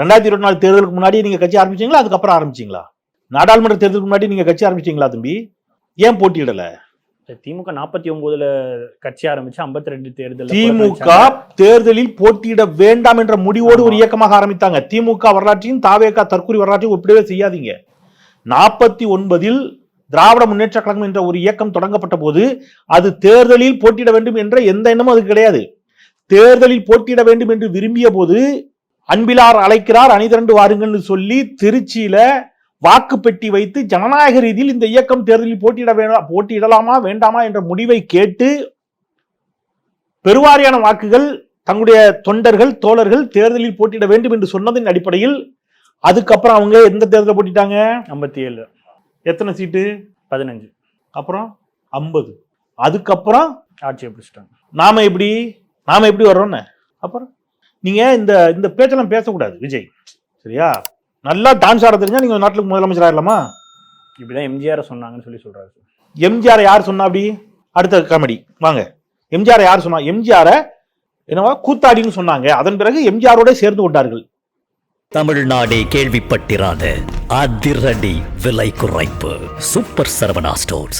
ரெண்டாயிரத்தி இருபத்தி நாலு தேர்தலுக்கு முன்னாடி நீங்க கட்சி ஆரம்பிச்சீங்களா? அதுக்கப்புறம் ஆரம்பிச்சீங்களா? நாடாளுமன்ற தேர்தலுக்கு முன்னாடி நீங்க கட்சி ஆரம்பிச்சீங்களா தம்பி? ஏன் போட்டியிடல? திமுக நாற்பத்தி ஒன்பதுல கட்சி ஆரம்பிச்சு 52 ரெண்டு தேர்தல் திமுக தேர்தலில் போட்டியிட வேண்டாம் என்ற முடிவோடு ஒரு இயக்கமாக ஆரம்பித்தாங்க. திமுக வரலாற்றையும் தாவேகா தற்கொலை வரலாற்றையும் ஒப்பிடவே செய்யாதீங்க. நாற்பத்தி ஒன்பதில் திராவிட முன்னேற்ற கழகம் என்ற ஒரு இயக்கம் தொடங்கப்பட்ட போது அது தேர்தலில் போட்டியிட வேண்டும் என்ற எந்த எண்ணமும் அது கிடையாது. தேர்தலில் போட்டியிட வேண்டும் என்று விரும்பிய போது அன்பிலார் அழைக்கிறார் அணிதிரண்டு வாருங்கள்னு சொல்லி திருச்சியில வாக்கு பெட்டி வைத்து ஜனநாயக ரீதியில் இந்த இயக்கம் தேர்தலில் போட்டியிட வேண்டாம் போட்டியிடலாமா வேண்டாமா என்ற முடிவை கேட்டு பெருவாரியான வாக்குகள் தங்களுடைய தொண்டர்கள் தோழர்கள் தேர்தலில் போட்டியிட வேண்டும் என்று சொன்னதின் அடிப்படையில் அதுக்கப்புறம் அவங்க எந்த தேர்தலில் போட்டிட்டாங்க? ஐம்பத்தி ஏழு எத்தனை சீட்டு? பதினஞ்சு. அப்புறம் ஐம்பது. அதுக்கப்புறம் ஆட்சியை பிடிச்சிட்டாங்க. நாம எப்படி? நாம எப்படி வர்றோம்னு? அப்புறம் நீங்க இந்த இந்த பேச்செல்லாம் பேசக்கூடாது விஜய். சரியா? நல்லா டான்ஸ் ஆட தெரிஞ்சா நீங்க நாட்டுக்கு முதலமைச்சர் ஆயிடலாமா இப்படிதான் எம்ஜிஆர் சொன்னாங்கன்னு சொல்லி சொல்றாரு சார். எம்ஜிஆர் யார் சொன்னா அப்படி? அடுத்த காமெடி வாங்க. எம்ஜிஆர் யார் சொன்னா? எம்ஜிஆரை என்னவா? கூத்தாடின்னு சொன்னாங்க. அதன் பிறகு எம்ஜிஆரோட சேர்ந்து கொண்டார்கள். தமிழ்நாடே கேள்விப்பட்டிராத அதிரடி விலை குறைப்பு. Super Saravana stores.